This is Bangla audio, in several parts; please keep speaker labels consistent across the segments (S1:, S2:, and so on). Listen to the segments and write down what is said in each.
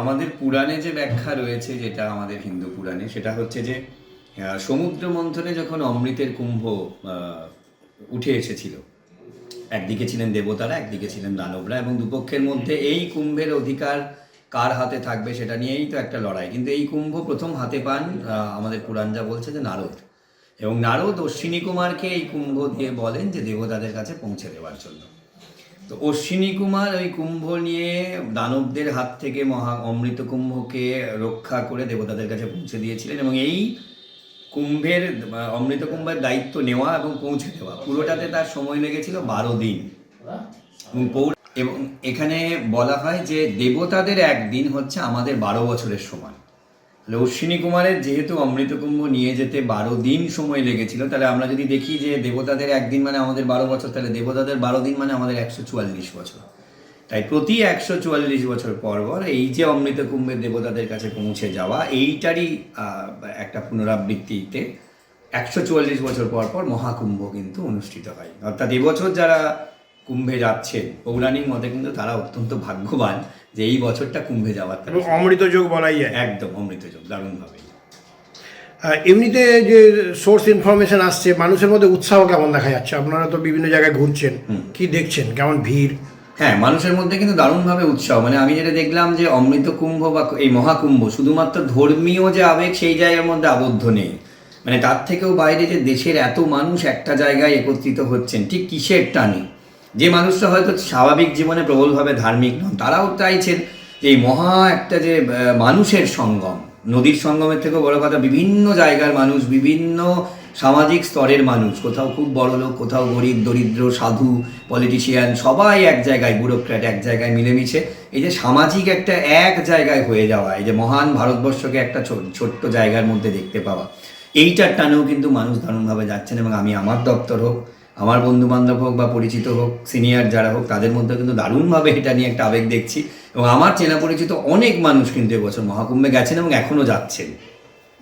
S1: আমাদের পুরাণে যে ব্যাখ্যা রয়েছে যেটা আমাদের হিন্দু পুরাণে, সেটা হচ্ছে যে সমুদ্র মন্থনে যখন অমৃতের কুম্ভ উঠে এসেছিল, একদিকে ছিলেন দেবতারা, একদিকে ছিলেন দানবরা, এবং দুপক্ষের মধ্যে এই কুম্ভের অধিকার কার হাতে থাকবে সেটা নিয়েই তো একটা লড়াই। কিন্তু এই কুম্ভ প্রথম হাতে পান আমাদের পুরাণ যা বলছে যে নারদ। এবং নারদ অশ্বিনী কুমারকে এই কুম্ভ দিয়ে বলেন যে দেবতাদের কাছে পৌঁছে দেওয়ার জন্য। তো অশ্বিনী কুমার ওই কুম্ভ নিয়ে দানবদের হাত থেকে মহা অমৃত কুম্ভকে রক্ষা করে দেবতাদের কাছে পৌঁছে দিয়েছিলেন এবং এই কুম্ভের অমৃত কুম্ভের দায়িত্ব নেওয়া এবং পৌঁছে দেওয়া। পুরোটাতে তার সময় লেগেছিল বারো দিন। এবং এবং এখানে বলা হয় যে দেবতাদের একদিন হচ্ছে আমাদের বারো বছরের তাহলে অশ্বিনী কুমারের যেহেতু অমৃতকুম্ভ নিয়ে যেতে বারো দিন সময় লেগেছিল, তাহলে আমরা যদি দেখি যে দেবতাদের একদিন মানে আমাদের বারো বছর, তাহলে দেবতাদের বারো দিন মানে আমাদের একশো চুয়াল্লিশ বছর। তাই প্রতি একশো চুয়াল্লিশ বছর পর পর এই যে অমৃতকুম্ভের দেবতাদের কাছে পৌঁছে যাওয়া, এইটারই একটা পুনরাবৃত্তিতে একশো চুয়াল্লিশ বছর পর পর মহাকুম্ভ কিন্তু অনুষ্ঠিত হয়। অর্থাৎ এবছর যারা কুম্ভে যাচ্ছেন। পৌরাণিক মতে কিন্তু তারা অত্যন্ত ভাগ্যবান যে এই বছরটা কুম্ভে যাওয়ার
S2: অমৃত যোগ বলাই যায়।
S1: একদম অমৃতযোগ দারুণভাবে।
S2: আহ, এমনিতে যে সোর্স ইনফরমেশন আসছে মানুষের মধ্যে উৎসাহ কেমন দেখা যাচ্ছে? আপনারা তো বিভিন্ন জায়গায় ঘুরছেন কি দেখছেন? কেমন ভিড়?
S1: হ্যাঁ মানুষের মধ্যে কিন্তু দারুণভাবে উৎসাহ। মানে আমি যেটা দেখলাম যে অমৃত কুম্ভ বা এই মহাকুম্ভ শুধুমাত্র ধর্মীয় যে আবেগ সেই জায়গার মধ্যে আবদ্ধ নেই। মানে তার থেকেও বাইরে যে দেশের এত মানুষ একটা জায়গায় একত্রিত হচ্ছেন ঠিক কিসের টানে? যে মানুষরা হয়তো স্বাভাবিক জীবনে প্রবলভাবে ধার্মিক নন, তারাও চাইছেন যে এই মহা একটা যে মানুষের সঙ্গম, নদীর সঙ্গমের থেকেও বড় কথা, বিভিন্ন জায়গার মানুষ, বিভিন্ন সামাজিক স্তরের মানুষ, কোথাও খুব বড় লোক, কোথাও গরিব, দরিদ্র, সাধু পলিটিশিয়ান সবাই এক জায়গায় ব্যুরোক্র্যাট এক জায়গায় মিলেমিশে এই যে সামাজিক একটা এক জায়গায় হয়ে যাওয়া, এই যে মহান ভারতবর্ষকে একটা ছোট্ট জায়গার মধ্যে দেখতে পাওয়া, এইটার টানেও কিন্তু মানুষ দারুণভাবে যাচ্ছেন এবং আমি আমার দপ্তর হোক আমার বন্ধু বান্ধব হোক বা পরিচিত হোক সিনিয়র যারা হোক তাদের মধ্যে কিন্তু দারুণভাবে এটা নিয়ে একটা আবেগ দেখছি। এবং আমার চেনা পরিচিত অনেক মানুষ কিন্তু এবছর মহাকুম্ভে গেছেন এবং এখনও যাচ্ছেন।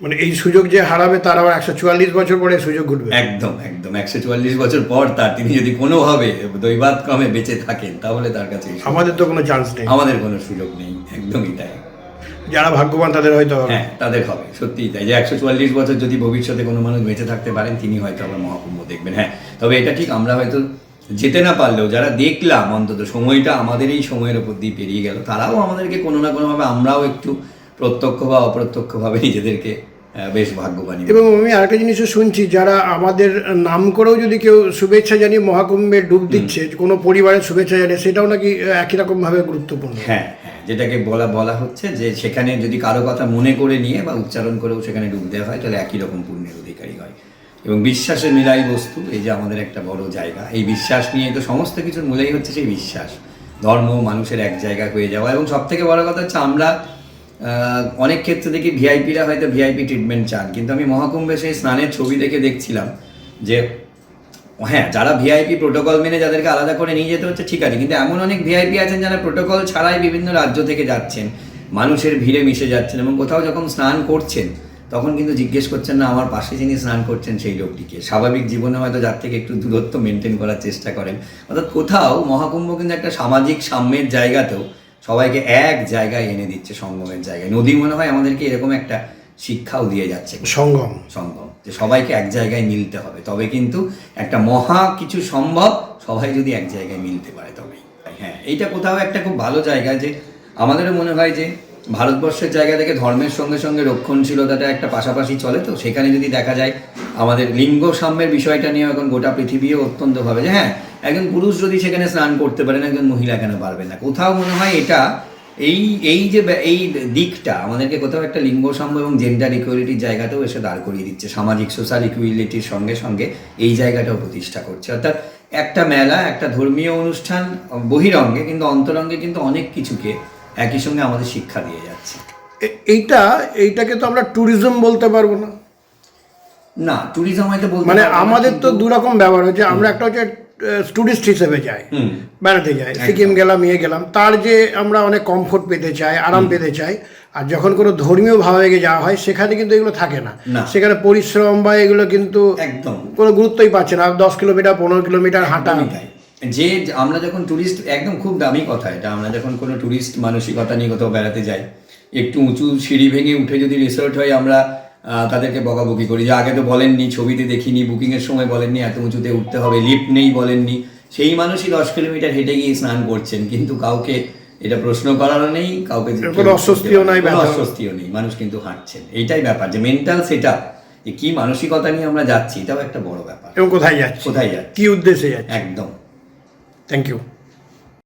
S2: মানে এই সুযোগ যে হারাবে তার আবার একশো চুয়াল্লিশ বছর পরে সুযোগ ঘটবে।
S1: একদম একদম। একশো চুয়াল্লিশ বছর পর তার তিনি যদি কোনোভাবে দৈবাত ক্রমে বেঁচে থাকেন তাহলে তার কাছে
S2: আমাদের তো কোনো চান্স নেই।
S1: আমাদের কোনো সুযোগ নেই। একদমই তাই।
S2: যারা ভাগ্যবান, তাদের হয়তো।
S1: হ্যাঁ তাদের হবে, সত্যিই তাই যে একশো চুয়াল্লিশ বছর যদি ভবিষ্যতে কোনো মানুষ বেঁচে থাকতে পারেন, তিনি হয়তো আবার মহাকুম্ভ দেখবেন হ্যাঁ তবে এটা ঠিক, আমরা হয়তো যেতে না পারলেও যারা দেখলাম অন্তত সময়টা আমাদের এই সময়ের উপর দিয়ে পেরিয়ে গেল, তারাও আমাদেরকে কোনো না কোনোভাবে আমরাও একটু প্রত্যক্ষ বা অপ্রত্যক্ষভাবে নিজেদেরকে বেশ ভাগ্যবানী
S2: এবং আমি আরেকটা জিনিসও শুনছি যারা আমাদের নাম করেও যদি কেউ শুভেচ্ছা জানিয়ে মহাকুম্ভে ডুব দিচ্ছে কোনো পরিবারের শুভেচ্ছা জানিয়ে সেটাও নাকি একই রকম ভাবে গুরুত্বপূর্ণ?
S1: হ্যাঁ হ্যাঁ যেটাকে বলা বলা হচ্ছে যে সেখানে যদি কারও কথা মনে করে নিয়ে বা উচ্চারণ করেও সেখানে ডুব দেওয়া হয় তাহলে একই রকম পুণ্যের অধিকারী হয়। এবং বিশ্বাসের মিলাই বস্তু এই যে আমাদের একটা বড় জায়গা এই বিশ্বাস নিয়ে তো সমস্ত কিছুর মূলেই হচ্ছে সেই বিশ্বাস। ধর্ম মানুষের এক জায়গা হয়ে যাওয়া এবং সব থেকে বড় কথা হচ্ছে আমরা অনেক ক্ষেত্রে দেখি ভিআইপিরা হয়তো ভিআইপি ট্রিটমেন্ট চান, কিন্তু আমি মহাকুম্ভে সেই স্নানের ছবি দেখে দেখছিলাম যে হ্যাঁ যারা ভিআইপি প্রোটোকল মেনে যাদেরকে আলাদা করে নিয়ে যেতে হচ্ছে, ঠিক আছে, কিন্তু এমন অনেক ভিআইপি আছেন যারা প্রোটোকল ছাড়াই বিভিন্ন রাজ্য থেকে যাচ্ছেন, মানুষের ভিড়ে মিশে যাচ্ছেন এবং কোথাও যখন স্নান করছেন, তখন কিন্তু জিজ্ঞেস করছেন, না, আমার পাশে যিনি স্নান করছেন, সেই লোকটিকে। স্বাভাবিক জীবনে হয়তো যার থেকে একটু দূরত্ব মেনটেন করার চেষ্টা করেন। অর্থাৎ কোথাও মহাকুম্ভ কিন্তু একটা সামাজিক সাম্যের জায়গাতেও সবাইকে এক জায়গায় এনে দিচ্ছে সঙ্গমের জায়গায়। নদী মনে হয় আমাদেরকে এরকম একটা শিক্ষাও দিয়ে যাচ্ছে।
S2: সঙ্গম।
S1: সঙ্গম। যে সবাইকে এক জায়গায় মিলতে হবে। তবে কিন্তু একটা মহা কিছু সম্ভব সবাই যদি এক জায়গায় মিলতে পারে তবে হ্যাঁ এইটা কোথাও একটা খুব ভালো জায়গা যে আমাদেরও মনে হয় যে ভারতবর্ষের জায়গা থেকে ধর্মের সঙ্গে সঙ্গে রক্ষণশীলতাটা একটা পাশাপাশি চলে তো। সেখানে যদি দেখা যায় আমাদের লিঙ্গ সাম্যের বিষয়টা নিয়ে এখন গোটা পৃথিবীও অত্যন্তভাবে যে হ্যাঁ একজন পুরুষ যদি সেখানে স্নান করতে পারেন একজন মহিলা কেন পারবে না? কোথাও মনে হয় এটা এই এই যে এই দিকটা আমাদেরকে কোথাও একটা লিঙ্গ সাম্য এবং জেন্ডার ইকুয়ালিটির জায়গাতেও এসে দাঁড় করিয়ে দিচ্ছে। সামাজিক সোশ্যাল ইকুয়ালিটির সঙ্গে সঙ্গে এই জায়গাটাও প্রতিষ্ঠা করছে। অর্থাৎ একটা মেলা একটা ধর্মীয় অনুষ্ঠান বহিরঙ্গে কিন্তু অন্তরঙ্গে কিন্তু অনেক কিছুকে একই সঙ্গে আমাদের শিক্ষা দিয়ে যাচ্ছে।
S2: এইটা এইটাকে তো আমরা ট্যুরিজম বলতে পারব না।
S1: না ট্যুরিজম হয়তো বলতে
S2: মানে আমাদের তো দু রকম ব্যবহার হচ্ছে আমরা একটা হচ্ছে টুরিস্ট হিসেবে
S1: হুম।
S2: বেড়াতে যাই সিকিম গেলাম ইয়ে গেলাম তার যে আমরা অনেক কমফোর্ট পেতে চাই আরাম পেতে চাই আর যখন কোনো ধর্মীয় ভাবে যাওয়া হয় সেখানে কিন্তু এগুলো থাকে না। সেখানে পরিশ্রম বা এগুলো কিন্তু
S1: একদম।
S2: কোনো গুরুত্বই পাচ্ছে না। দশ কিলোমিটার পনেরো কিলোমিটার হাঁটা।
S1: যে আমরা যখন ট্যুরিস্ট একদম খুব দামি কথা এটা। আমরা যখন কোনো ট্যুরিস্ট মানসিকতা নিয়ে কোথাও বেড়াতে যাই একটু উঁচু সিঁড়ি ভেঙে উঠে যদি রিসোর্ট হয় আমরা তাদেরকে বকাবকি করি। যে আগে তো বলেননি ছবিতে দেখিনি বুকিংয়ের সময় বলেননি এত উঁচুতে উঠতে হবে লিফ্ট নেই বলেননি। সেই মানুষই দশ কিলোমিটার হেঁটে গিয়ে স্নান করছেন কিন্তু কাউকে এটা প্রশ্ন করারও নেই কাউকে
S2: অস্বস্তিও নাই,
S1: অস্বস্তিও নেই মানুষ কিন্তু হাঁটছেন। এইটাই ব্যাপার যে মেন্টাল সেটা যে কি মানসিকতা নিয়ে আমরা যাচ্ছি এটাও একটা বড় ব্যাপার।
S2: এবং কোথায় যাচ্ছে?
S1: কোথায় যাচ্ছি?
S2: কি উদ্দেশ্যে যাচ্ছে?
S1: একদম।
S2: Thank you